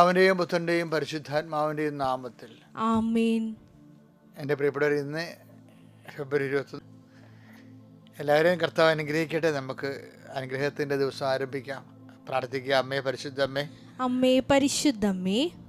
അവന്റെയും പുത്രന്റെയും പരിശുദ്ധാത്മാവിന്റെയും നാമത്തിൽ. ആമേൻ. എന്റെ പ്രിയപ്പെട്ടവർ ഇന്ന് ഫെബ്രുവരി ഇരുപത്തി എല്ലാവരെയും കർത്താവ് അനുഗ്രഹിക്കട്ടെ. നമുക്ക് അനുഗ്രഹത്തിന്റെ ദിവസം ആരംഭിക്കാം. പ്രാർത്ഥിക്കുക. അമ്മേ പരിശുദ്ധ അമ്മേ. അമ്മേ പരിശുദ്ധമ്മേ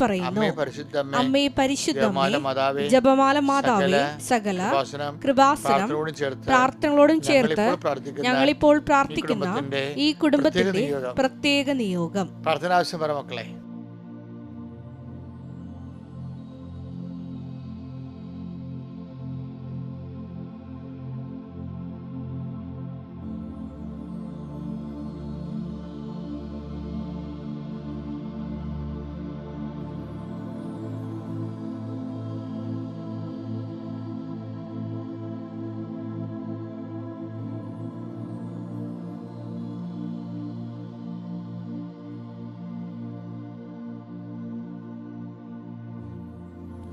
പറയുന്നു. അമ്മേ പരിശുദ്ധ അമ്മേ അമ്മേ ജപമാല മാതാവേ സകല കൃപാസനം പ്രാർത്ഥനകളോടും ചേർത്ത് ഞങ്ങളിപ്പോൾ പ്രാർത്ഥിക്കുന്ന ഈ കുടുംബത്തിന്റെ പ്രത്യേക നിയോഗം. പ്രാർത്ഥനാവശ്യം മക്കളെ.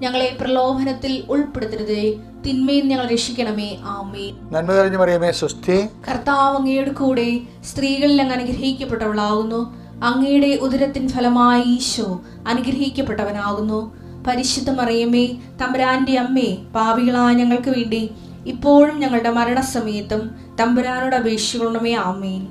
ഞങ്ങളെ പ്രലോഭനത്തിൽ ഉൾപ്പെടുത്തരുതേ. തിന്മയിൽ ഞങ്ങൾ രക്ഷിക്കണമേ. ആമേ നന്മ തെളിഞ്ഞു പറയുമേ സ്വസ്തി. കർത്താവ് അങ്ങയുടെ കൂടെ സ്ത്രീകളിൽ അങ്ങ് അനുഗ്രഹിക്കപ്പെട്ടവളാകുന്നു അങ്ങയുടെ ഉദരത്തിൻ ഫലമായി ഈശോ അനുഗ്രഹിക്കപ്പെട്ടവനാകുന്നു. പരിശുദ്ധ മറിയമേ തമ്പുരാന്റെ അമ്മേ പാപികളായ ഞങ്ങൾക്ക് വേണ്ടി ഇപ്പോഴും ഞങ്ങളുടെ മരണസമയത്തും തമ്പുരാനോട് അപേക്ഷിക്കണമേ. ആമേൻ.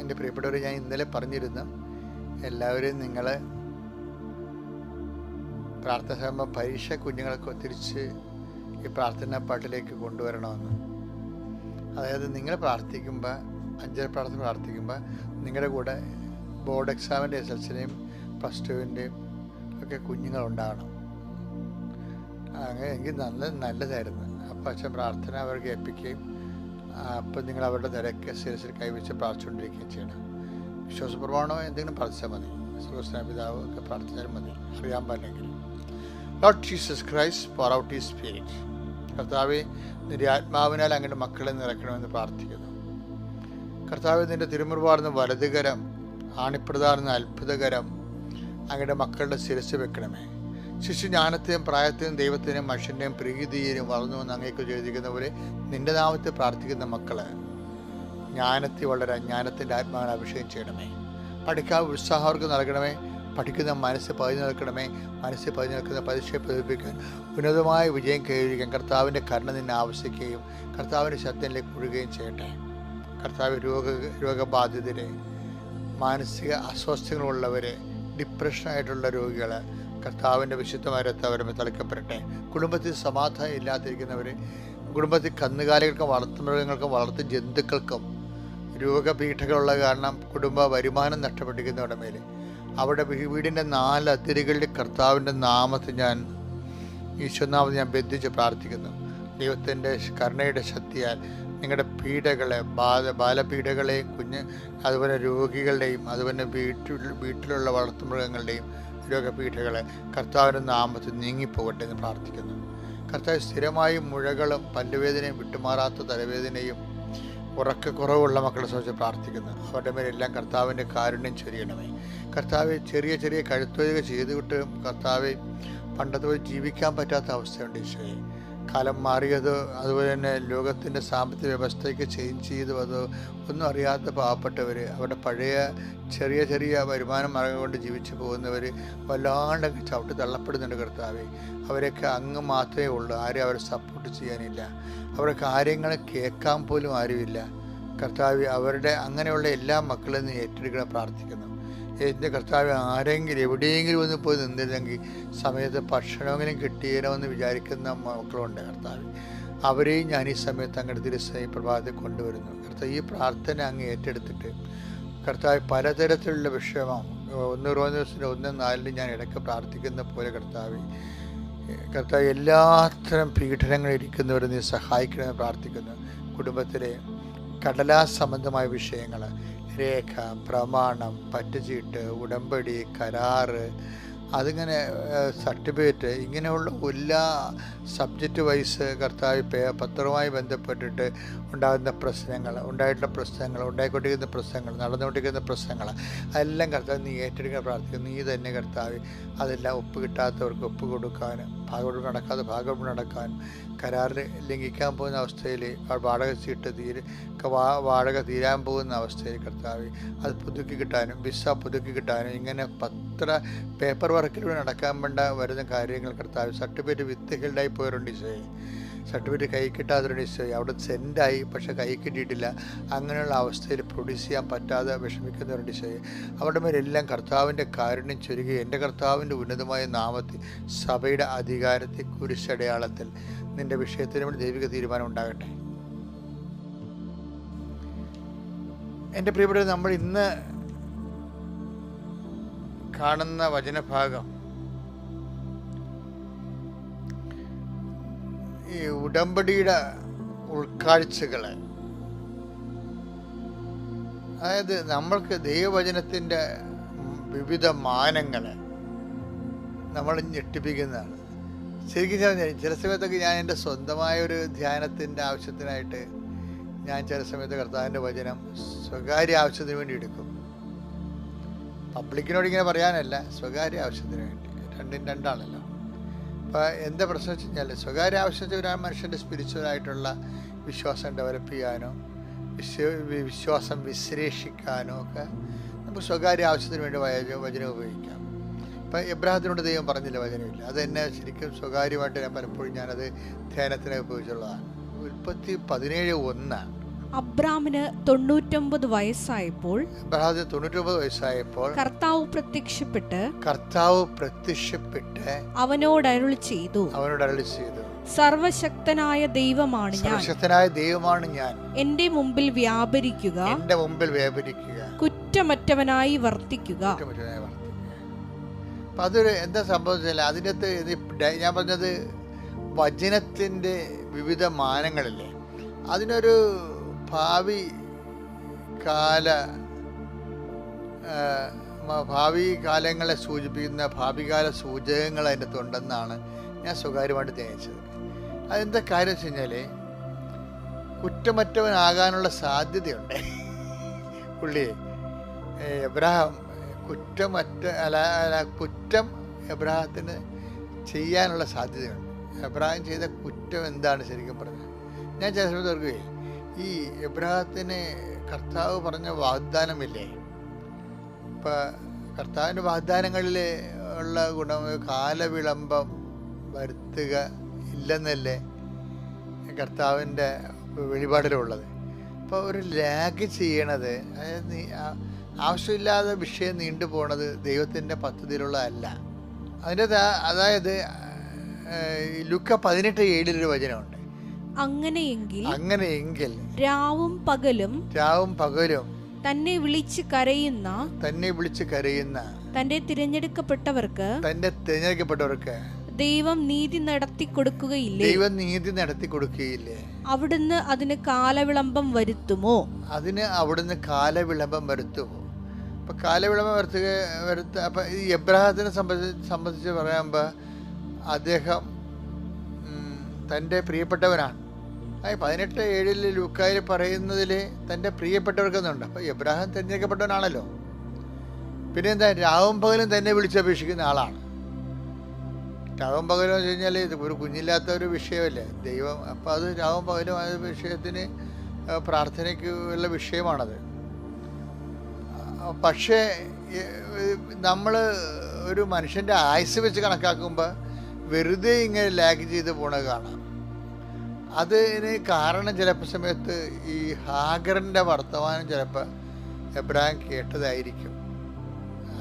എന്റെ പ്രിയപ്പെട്ടവർ ഞാൻ ഇന്നലെ പറഞ്ഞിരുന്നു എല്ലാവരും നിങ്ങൾ പ്രാർത്ഥന സഭ പരീക്ഷ കുഞ്ഞുങ്ങളൊക്കെ തിരിച്ച് ഈ പ്രാർത്ഥനാ പാട്ടിലേക്ക് കൊണ്ടുവരണമെന്ന്. അതായത് നിങ്ങൾ പ്രാർത്ഥിക്കുമ്പോൾ അഞ്ചര പ്രാർത്ഥന പ്രാർത്ഥിക്കുമ്പോൾ നിങ്ങളുടെ കൂടെ ബോർഡ് എക്സാമിന്റെ എസ് എൽ സിന്റെയും പ്ലസ് ടുവിന്റെയും ഒക്കെ കുഞ്ഞുങ്ങളുണ്ടാകണം. അങ്ങനെ എങ്കിൽ നല്ല നല്ലതായിരുന്നു. അപ്പം അച്ഛൻ പ്രാർത്ഥന അവർക്ക് ഏൽപ്പിക്കുകയും അപ്പം നിങ്ങൾ അവരുടെ തിരക്ക് ശിരസിൽ കൈവച്ച് പ്രാർത്ഥിച്ചുകൊണ്ടിരിക്കുകയും ചെയ്യണം. വിശ്വാസപ്രമാണോ എന്തെങ്കിലും പ്രാർത്ഥിച്ചാൽ മതി. സുഖസ്നാ പിതാവ് ഒക്കെ പ്രാർത്ഥിച്ചാലും മതി. അറിയാൻ പാടില്ലെങ്കിൽ. Lord Jesus Christ pour out ഈ സ്പിരിറ്റ് കർത്താവ് നിന്റെ ആത്മാവിനാൽ അങ്ങയുടെ മക്കളെ നിറയ്ക്കണമെന്ന് പ്രാർത്ഥിക്കുന്നു. കർത്താവ് നിന്റെ തിരുമുറുപാടുന്ന വലതുകരം ആണിപ്രധാന അത്ഭുതകരം അങ്ങയുടെ മക്കളുടെ ശിരസ് വെക്കണമേ. ശിശു ജ്ഞാനത്തെയും പ്രായത്തെയും ദൈവത്തിനെയും മനുഷ്യന്റെയും പ്രീതിയെയും വളർന്നു എന്ന് അങ്ങേക്ക് ചെയ്തിരിക്കുന്ന പോലെ നിന്റെ നാമത്തെ പ്രാർത്ഥിക്കുന്ന മക്കളെ ജ്ഞാനത്തിൽ വളരെ ജ്ഞാനത്തിന്റെ ആത്മാവിനെ അഭിഷേകം ചെയ്യണമേ. പഠിക്കാൻ ഉത്സാഹം അവർക്ക് നൽകണമേ. പഠിക്കുന്ന മനസ്സ് പതിഞ്ഞു നിൽക്കണമേ. മനസ്സ് പതിഞ്ഞു നിൽക്കുന്ന പരീക്ഷയെ പ്രതിപ്പിക്കാൻ ഉന്നതമായ വിജയം കൈവരിക്കാൻ കർത്താവിന്റെ കരുണ നിന്നെ ആവശ്യിക്കുകയും കർത്താവിന്റെ ശബ്ദത്തിലേക്ക് ഒഴുകുകയും ചെയ്യട്ടെ. കർത്താവ് രോഗ രോഗബാധിതരെ മാനസിക അസ്വസ്ഥങ്ങളുള്ളവരെ ഡിപ്രഷനായിട്ടുള്ള രോഗികൾ കർത്താവിന്റെ വിശുദ്ധമായ രക്തവരമേ തളിക്കപ്പെടട്ടെ. കുടുംബത്തിൽ സമാധാനം ഇല്ലാതിരിക്കുന്നവർ കുടുംബത്തിൽ കന്നുകാലികൾക്കും വളർത്തുമൃഗങ്ങൾക്കും വളർത്തു ജന്തുക്കൾക്കും രോഗപീഠകളുള്ള കാരണം കുടുംബ വരുമാനം നഷ്ടപ്പെട്ടിരിക്കുന്ന ഉടമയിൽ അവിടെ വീടിന്റെ നാല് അതിരുകളിൽ കർത്താവിന്റെ നാമത്തെ ഞാൻ ഈശ്വനാമത്തെ ഞാൻ ബന്ധിച്ച് പ്രാർത്ഥിക്കുന്നു. ദൈവത്തിന്റെ കരുണയുടെ ശക്തിയാൽ നിങ്ങളുടെ പീഡകളെ ബാല ബാലപീഡകളെയും കുഞ്ഞ് അതുപോലെ രോഗികളുടെയും അതുപോലെ വീട്ടിൽ വീട്ടിലുള്ള വളർത്തുമൃഗങ്ങളുടെയും രോഗപീഠകളെ കർത്താവിന്റെ നാമത്തിൽ നീങ്ങിപ്പോകട്ടെ എന്ന് പ്രാർത്ഥിക്കുന്നു. കർത്താവ് സ്ഥിരമായും മുഴകളും പല്ലുവേദനയും വിട്ടുമാറാത്ത തലവേദനയും ഉറക്കക്കുറവുള്ള മക്കളെ സംബന്ധിച്ച് പ്രാർത്ഥിക്കുന്നു. അവരുടെ മേലെല്ലാം കർത്താവിന്റെ കാരുണ്യം ചെറിയണമേ. കർത്താവ് ചെറിയ ചെറിയ കഴുത്തൊഴുക ചെയ്തുവിട്ട് കർത്താവ് പണ്ടത്തെ ജീവിക്കാൻ പറ്റാത്ത അവസ്ഥയുണ്ട് ഈശോയെ. കാലം മാറിയത് അതുപോലെ തന്നെ ലോകത്തിന്റെ സാമ്പത്തിക വ്യവസ്ഥയ്ക്ക് ചേഞ്ച് ചെയ്തു. അത് ഒന്നും അറിയാത്ത പാവപ്പെട്ടവർ അവരുടെ പഴയ ചെറിയ ചെറിയ വരുമാന മാർഗം കൊണ്ട് ജീവിച്ചു പോകുന്നവർ വല്ലാണ്ടൊക്കെ ചവിട്ടി തള്ളപ്പെടുന്നുണ്ട് കർത്താവെ. അവരൊക്കെ അങ്ങ് മാത്രമേ ഉള്ളൂ. ആരും അവരെ സപ്പോർട്ട് ചെയ്യാനില്ല. അവരുടെ കാര്യങ്ങൾ കേൾക്കാൻ പോലും ആരുമില്ല. കർത്താവ് അവരുടെ അങ്ങനെയുള്ള എല്ലാ മക്കളും ഏറ്റെടുക്കണം പ്രാർത്ഥിക്കുന്നു. എന്റെ കർത്താവ് ആരെങ്കിലും എവിടെയെങ്കിലും ഒന്ന് പോയി നിന്നിരുന്നെങ്കിൽ സമയത്ത് ഭക്ഷണമെങ്കിലും എന്ന് വിചാരിക്കുന്ന മക്കളുണ്ട് കർത്താവ്. അവരെയും ഞാൻ ഈ സമയത്ത് അങ്ങോട്ട് തിരുസൈ പ്രഭാതത്തിൽ കൊണ്ടുവരുന്നു. കർത്താവ് ഈ പ്രാർത്ഥന അങ്ങ് ഏറ്റെടുത്തിട്ട് കർത്താവ് പലതരത്തിലുള്ള വിഷയമാണ് ഒന്ന് ദിവസത്തിന് ഒന്ന് നാലിന് ഞാൻ ഇടയ്ക്ക് പ്രാർത്ഥിക്കുന്ന പോലെ കർത്താവ് കർത്താവ് എല്ലാത്തരം പീഡനങ്ങൾ ഇരിക്കുന്നവരെ നീ സഹായിക്കണമെന്ന് പ്രാർത്ഥിക്കുന്നു. കുടുംബത്തിലെ കടലാസ് സംബന്ധമായ വിഷയങ്ങൾ രേഖ പ്രമാണം പറ്റുചീട്ട് ഉടമ്പടി കരാറ് അതിങ്ങനെ സർട്ടിഫിക്കറ്റ് ഇങ്ങനെയുള്ള എല്ലാ സബ്ജക്റ്റ് വൈസ് കർത്താവ് പത്രവുമായി ബന്ധപ്പെട്ടിട്ട് ഉണ്ടാകുന്ന പ്രശ്നങ്ങൾ ഉണ്ടായിട്ടുള്ള പ്രശ്നങ്ങൾ ഉണ്ടായിക്കൊണ്ടിരിക്കുന്ന പ്രശ്നങ്ങൾ നടന്നുകൊണ്ടിരിക്കുന്ന പ്രശ്നങ്ങൾ അതെല്ലാം കർത്താവ് നീ ഏറ്റെടുക്കാൻ പ്രാർത്ഥിക്കുന്നു. നീ തന്നെ കർത്താവ് അതെല്ലാം ഒപ്പ് കിട്ടാത്തവർക്ക് ഒപ്പ് കൊടുക്കാനും ഭാഗവെടുപ്പ് നടക്കാതെ ഭാഗവെടുപ്പ് നടക്കാനും കരാറിൽ ലംഘിക്കാൻ പോകുന്ന അവസ്ഥയിൽ വാടക ചീട്ട് തീരെ വാടക തീരാൻ പോകുന്ന അവസ്ഥയിൽ കർത്താവ് അത് പുതുക്കി കിട്ടാനും വിസ പുതുക്കി കിട്ടാനും ഇങ്ങനെ പത്ര പേപ്പർ വർക്കിലൂടെ നടക്കാൻ വേണ്ട വരുന്ന കാര്യങ്ങൾ കർത്താവ് സർട്ടിഫിക്കറ്റ് വിത്ത് വിത്തുകളുണ്ടായി പോയവരുണ്ട് ഈശോയെ സർട്ടിഫിക്കറ്റ് കൈ കിട്ടാത്തൊരു ഈശോയെ അവിടെ സെൻഡായി പക്ഷേ കൈ കിട്ടിയിട്ടില്ല. അങ്ങനെയുള്ള അവസ്ഥയിൽ പ്രൊഡ്യൂസ് ചെയ്യാൻ പറ്റാതെ വിഷമിക്കുന്നവരുണ്ട് ഈശോയെ അവരുടെ മേലെല്ലാം കർത്താവിന്റെ കാരുണ്യം ചുരുക്കി എന്റെ കർത്താവിന്റെ ഉന്നതമായ നാമത്തിൽ സഭയുടെ അധികാരത്തെ കുരിശടയാളത്തിൽ നിന്റെ വിഷയത്തിന് വേണ്ടി ദൈവിക തീരുമാനം ഉണ്ടാകട്ടെ. എന്റെ പ്രിയപ്പെട്ട നമ്മൾ ഇന്ന് കാണുന്ന വചനഭാഗം. ഈ ഉടമ്പടിയുടെ ഉൾക്കാഴ്ചകൾ. അതായത് നമ്മൾക്ക് ദൈവവചനത്തിന്റെ വിവിധ മാനങ്ങൾ നമ്മൾ ഞെട്ടിപ്പിക്കുന്നതാണ്. ശരിക്കും പറഞ്ഞാൽ ചില സമയത്തൊക്കെ ഞാൻ എന്റെ സ്വന്തമായ ഒരു ധ്യാനത്തിന്റെ ആവശ്യത്തിനായിട്ട് ഞാൻ ചില സമയത്ത് കർത്താവിന്റെ വചനം സ്വകാര്യ ആവശ്യത്തിന് വേണ്ടി എടുക്കും. പബ്ലിക്കിനോട് ഇങ്ങനെ പറയാനല്ല സ്വകാര്യ ആവശ്യത്തിന് വേണ്ടി. രണ്ടും രണ്ടാണല്ലോ. അപ്പോൾ എന്താ പ്രശ്നം വെച്ച് കഴിഞ്ഞാൽ സ്വകാര്യ ആവശ്യത്തിന് ഒരാൾ മനുഷ്യന്റെ സ്പിരിച്വലായിട്ടുള്ള വിശ്വാസം ഡെവലപ്പ് ചെയ്യാനോ വിശ്വ വിശ്വാസം വിശ്ലേഷിക്കാനോ ഒക്കെ നമുക്ക് സ്വകാര്യ ആവശ്യത്തിന് വേണ്ടി വച വചനം ഉപയോഗിക്കാം. ഇപ്പം എബ്രാഹത്തിനോട് ദൈവം പറഞ്ഞില്ല വചനമില്ല. അത് എന്നെ ശരിക്കും സ്വകാര്യമായിട്ട് ഞാൻ പലപ്പോഴും ഞാനത് ധ്യാനത്തിന് ഉപയോഗിച്ചുള്ളതാണ്. ഉൽപ്പത്തി പതിനേഴ് ഒന്നാണ്. അബ്രാമിന് തൊണ്ണൂറ്റൊമ്പത് വയസ്സായപ്പോൾ തൊണ്ണൂറ്റൊമ്പത് വയസ്സായപ്പോൾ കർത്താവ് പ്രത്യക്ഷപ്പെട്ട് കർത്താവ് പ്രത്യക്ഷപ്പെട്ട് അവനോട് അരുൾ ചെയ്തു. അവനോട് അരുളി ചെയ്തു. സർവശക്തനായ ദൈവമാണ് ഞാൻ. സർവശക്തനായ ദൈവമാണ് ഞാൻ. എന്റെ മുമ്പിൽ വ്യാപരിക്കുക. എന്റെ മുമ്പിൽ വ്യാപരിക്കുക. കുറ്റമറ്റവനായി വർത്തിക്കുക. അപ്പം അതൊരു എന്താ സംഭവിച്ചാൽ അതിനകത്ത് ഞാൻ പറഞ്ഞത് വചനത്തിന്റെ വിവിധ മാനങ്ങളില്ലേ? അതിനൊരു ഭാവി കാല ഭാവി കാലങ്ങളെ സൂചിപ്പിക്കുന്ന ഭാവികാല സൂചകങ്ങൾ അതിന്റെ അകത്തുണ്ടെന്നാണ് ഞാൻ സ്വകാര്യമായിട്ട് ധ്യാനിച്ചത് അതെന്താ കാര്യം വെച്ച് കഴിഞ്ഞാൽ കുറ്റമറ്റവനാകാനുള്ള സാധ്യതയുണ്ട്. പുള്ളിയെ ഏ, എബ്രഹാം കുറ്റമറ്റ അല്ല അല്ല കുറ്റം എബ്രഹാത്തിന് ചെയ്യാനുള്ള സാധ്യതയുണ്ട്. എബ്രഹാം ചെയ്ത കുറ്റം എന്താണ് ശരിക്കും പറഞ്ഞത് ഞാൻ ചില സമയത്ത് ഓർക്കുകയെ ഈ എബ്രഹത്തിന് കർത്താവ് പറഞ്ഞ വാഗ്ദാനമില്ലേ? ഇപ്പം കർത്താവിന്റെ വാഗ്ദാനങ്ങളിൽ ഉള്ള ഗുണം കാലവിളംബം വരുത്തുക ഇല്ലെന്നല്ലേ കർത്താവിന്റെ വെളിപാടിലുള്ളത്. അപ്പോൾ ഒരു ലാഗ് ചെയ്യണത് അതായത് ആവശ്യമില്ലാതെ വിഷയം നീണ്ടു പോണത് ദൈവത്തിന്റെ പദ്ധതിയിലുള്ളതല്ല. അതിന്റെ അതായത് ലുക്ക പതിനെട്ട് ഏഴിലൊരു വചനമുണ്ട്. അങ്ങനെയെങ്കിൽ അങ്ങനെയെങ്കിൽ രാവും പകലും രാവും പകലും തന്നെ വിളിച്ച് കരയുന്ന തന്നെ വിളിച്ച് കരയുന്ന തന്റെ തിരഞ്ഞെടുക്കപ്പെട്ടവർക്ക് തന്റെ തിരഞ്ഞെടുക്കപ്പെട്ടവർക്ക് ദൈവം നീതി നടത്തി കൊടുക്കുകയില്ലേ? ദൈവം നീതി നടത്തി കൊടുക്കുകയില്ലേ? അവിടുന്ന് അതിന് കാലവിളംബം വരുത്തുമോ? അതിന് അവിടുന്ന് കാലവിളംബം വരുത്തുമോ? അപ്പൊ കാലവിളംബം വരുത്തുക വരുത്ത അപ്പൊ ഈ എബ്രാഹത്തിനെ സംബന്ധിച്ച് സംബന്ധിച്ച് പറയുമ്പോൾ അദ്ദേഹം തന്റെ തന്റെ പ്രിയപ്പെട്ടവനാണ്. ആ പതിനെട്ട് ഏഴിൽ ലൂക്കായിൽ പറയുന്നതിൽ തന്റെ പ്രിയപ്പെട്ടവർക്കെന്നുണ്ട് അപ്പോൾ എബ്രാഹിം തിരഞ്ഞെടുക്കപ്പെട്ടവനാണല്ലോ. പിന്നെ എന്താ രാവും പകലും തന്നെ വിളിച്ചപേക്ഷിക്കുന്ന ആളാണ്. രാവും പകലും എന്ന് കഴിഞ്ഞാൽ ഇത് ഒരു കുഞ്ഞില്ലാത്ത ഒരു വിഷയമല്ലേ? ദൈവം അപ്പോൾ അത് രാവും പകലും ആ വിഷയത്തിന് പ്രാർത്ഥനയ്ക്ക് ഉള്ള വിഷയമാണത്. പക്ഷേ നമ്മൾ ഒരു മനുഷ്യന്റെ ആയുസ് വെച്ച് കണക്കാക്കുമ്പോൾ വെറുതെ ഇങ്ങനെ ലാഗ് ചെയ്ത് പോണത് കാണാം. അതിന് കാരണം ചിലപ്പോൾ സമയത്ത് ഈ ഹാഗറിന്റെ വർത്തമാനം ചിലപ്പോൾ എബ്രാഹിം കേട്ടതായിരിക്കും.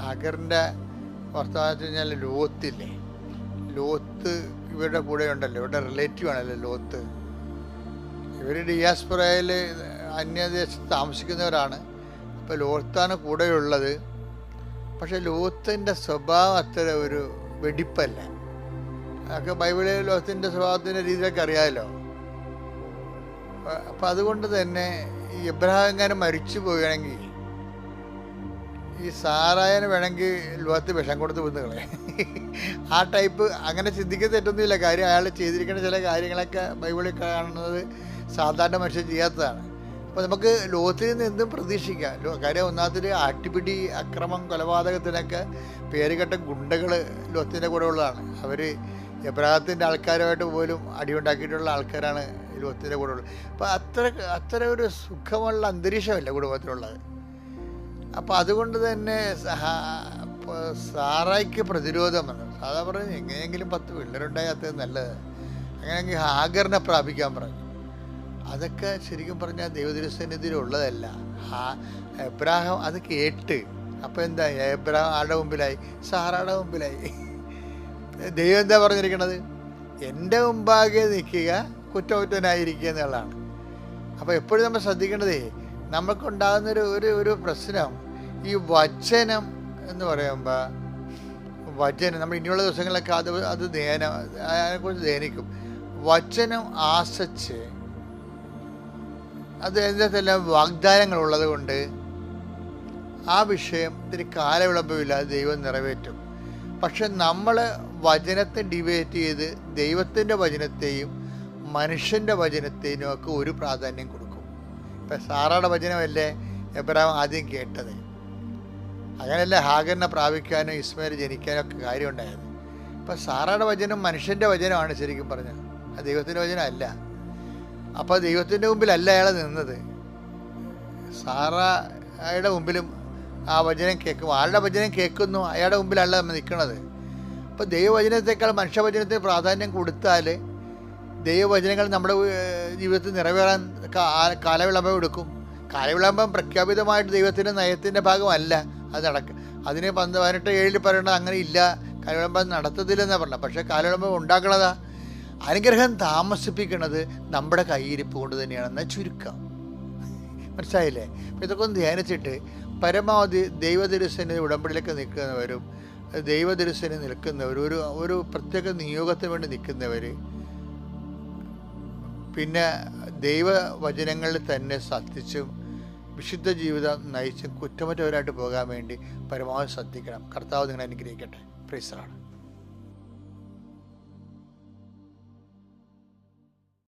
ഹാഗറിന്റെ വർത്തമാനം വെച്ച് കഴിഞ്ഞാൽ ലോത്തില്ലേ? ലോത്ത് ഇവരുടെ കൂടെ ഉണ്ടല്ലോ ഇവരുടെ റിലേറ്റീവ് ആണല്ലോ ലോത്ത്. ഇവർ ഡിയാസ്പുറയിൽ അന്യദേശത്ത് താമസിക്കുന്നവരാണ്. അപ്പോൾ ലോത്താണ് കൂടെയുള്ളത് പക്ഷേ ലോത്തിന്റെ സ്വഭാവം അത്ര ഒരു വെടിപ്പല്ല. അതൊക്കെ ബൈബിളിൽ ലോത്തിന്റെ സ്വഭാവത്തിന്റെ രീതിയിലൊക്കെ അറിയാമല്ലോ അപ്പം അതുകൊണ്ട് തന്നെ ഈ ഇങ്ങനെ മരിച്ചു പോവുകയാണെങ്കിൽ ഈ സാറായന് വേണമെങ്കിൽ ലോകത്ത് വിഷം കൊടുത്ത് വന്നുകളെ ആ ടൈപ്പ് അങ്ങനെ ചിന്തിക്കുന്ന തെറ്റൊന്നുമില്ല. കാര്യം അയാൾ ചെയ്തിരിക്കുന്ന ചില കാര്യങ്ങളൊക്കെ ബൈബിളിൽ കാണുന്നത് സാധാരണ മനുഷ്യൻ ചെയ്യാത്തതാണ്. അപ്പോൾ നമുക്ക് ലോകത്തിൽ നിന്ന് എന്തും പ്രതീക്ഷിക്കാം. കാര്യം ഒന്നാമത്തിൽ ആട്ടിപ്പിടി അക്രമം കൊലപാതകത്തിനൊക്കെ പേരുകെട്ട ഗുണ്ടകൾ ലോകത്തിന്റെ കൂടെ ഉള്ളതാണ്. അവർ എബ്രാഹത്തിന്റെ ആൾക്കാരുമായിട്ട് പോലും അടിയുണ്ടാക്കിയിട്ടുള്ള ആൾക്കാരാണ് ലോകത്തിന്റെ കൂടെ ഉള്ളത് അപ്പോൾ അത്ര അത്ര ഒരു സുഖമുള്ള അന്തരീക്ഷമല്ല കുടുംബത്തിലുള്ളത്? അപ്പം അതുകൊണ്ട് തന്നെ സാറായിക്ക് പ്രതിരോധം വന്നു. സാധാ പറഞ്ഞു എങ്ങനെയെങ്കിലും പത്ത് പിള്ളേരുണ്ടായി അത് നല്ലത്. അങ്ങനെയെങ്കിൽ ഹാഗറിനെ പ്രാപിക്കാൻ പറഞ്ഞു. അതൊക്കെ ശരിക്കും പറഞ്ഞാൽ ദൈവതിരുസന്നിധിയിൽ ഉള്ളതല്ല എബ്രാഹം അത് കേട്ട് അപ്പം എന്താ എബ്രാഹം ആളുടെ മുമ്പിലായി? സാറയുടെ മുമ്പിലായി. ദൈവം എന്താ പറഞ്ഞിരിക്കണത്? എന്റെ മുമ്പാകെ നിൽക്കുക കുറ്റകുറ്റനായിരിക്കുക എന്നുള്ളതാണ്. അപ്പോൾ എപ്പോഴും നമ്മൾ ശ്രദ്ധിക്കേണ്ടതേ നമുക്കുണ്ടാകുന്നൊരു ഒരു ഒരു പ്രശ്നം ഈ വചനം എന്ന് പറയുമ്പോൾ വചനം നമ്മൾ ഇനിയുള്ള ദിവസങ്ങളിലൊക്കെ അത് അത് ധ്യാന അതിനെക്കുറിച്ച് ധ്യാനിക്കും. വചനം ആശിച്ച് അത് അതിനകത്തെല്ലാം വാഗ്ദാനങ്ങൾ ഉള്ളത് കൊണ്ട് ആ വിഷയം വിഷയത്തിന് കാലവിളമ്പില്ലാതെ ദൈവം നിറവേറ്റും. പക്ഷെ നമ്മൾ വചനത്തെ ഡിബേറ്റ് ചെയ്ത് ദൈവത്തിന്റെ വചനത്തെയും മനുഷ്യന്റെ വചനത്തിനൊക്കെ ഒരു പ്രാധാന്യം കൊടുക്കും. ഇപ്പം സാറയുടെ വചനമല്ലേ എബ്രഹാം ആദ്യം കേട്ടത്? അങ്ങനെയല്ലേ ഹാഗറിനെ പ്രാപിക്കാനും ഇസ്മയിൽ ജനിക്കാനും ഒക്കെ കാര്യമുണ്ടായത് ഇപ്പം സാറയുടെ വചനം മനുഷ്യന്റെ വചനമാണ് ശരിക്കും പറഞ്ഞത് അത് ദൈവത്തിന്റെ വചനമല്ല. അപ്പോൾ ദൈവത്തിന്റെ മുമ്പിലല്ല അയാൾ നിന്നത്. സാറയുടെ മുമ്പിലും ആ വചനം കേൾക്കും. ആളുടെ വചനം കേൾക്കുന്നു? അയാളുടെ മുമ്പിലല്ല നമ്മൾ നിൽക്കുന്നത് അപ്പോൾ ദൈവവചനത്തേക്കാൾ മനുഷ്യവചനത്തിന് പ്രാധാന്യം കൊടുത്താൽ ദൈവവചനങ്ങൾ നമ്മുടെ ജീവിതത്തിൽ നിറവേറാൻ കാലവിളംബം എടുക്കും. കാലവിളംബം പ്രഖ്യാപിതമായിട്ട് ദൈവത്തിന്റെ നയത്തിന്റെ ഭാഗമല്ല. അത് നടക്കുക അതിന് പന്ത് പതിനെട്ട് ഏഴിൽ പറയണത് അങ്ങനെ ഇല്ല കാലവിളംബം നടത്തത്തില്ലെന്നാണ് പറഞ്ഞത്. പക്ഷേ കാലവിളംബം ഉണ്ടാക്കണതാ. അനുഗ്രഹം താമസിപ്പിക്കുന്നത് നമ്മുടെ കയ്യിരിപ്പ് കൊണ്ട് തന്നെയാണെന്ന ചുരുക്കം. മനസ്സിലായില്ലേ? അപ്പം ഇതൊക്കെ ഒന്ന് ധ്യാനിച്ചിട്ട് പരമാവധി ദൈവതിരുസേന ഉടമ്പടിയിലൊക്കെ നിൽക്കുന്നവരും ദൈവതിരുസേന നിൽക്കുന്നവർ ഒരു ഒരു പ്രത്യേക നിയോഗത്തിന് വേണ്ടി നിൽക്കുന്നവർ പിന്നെ ദൈവവചനങ്ങളിൽ തന്നെ സത്യിച്ചും വിശുദ്ധ ജീവിതം നയിച്ചും കുറ്റമറ്റവരായിട്ട് പോകാൻ വേണ്ടി പരമാവധി ശ്രദ്ധിക്കണം. കർത്താവ് നിങ്ങളെ അനുഗ്രഹിക്കട്ടെ. പ്രീസറാണ്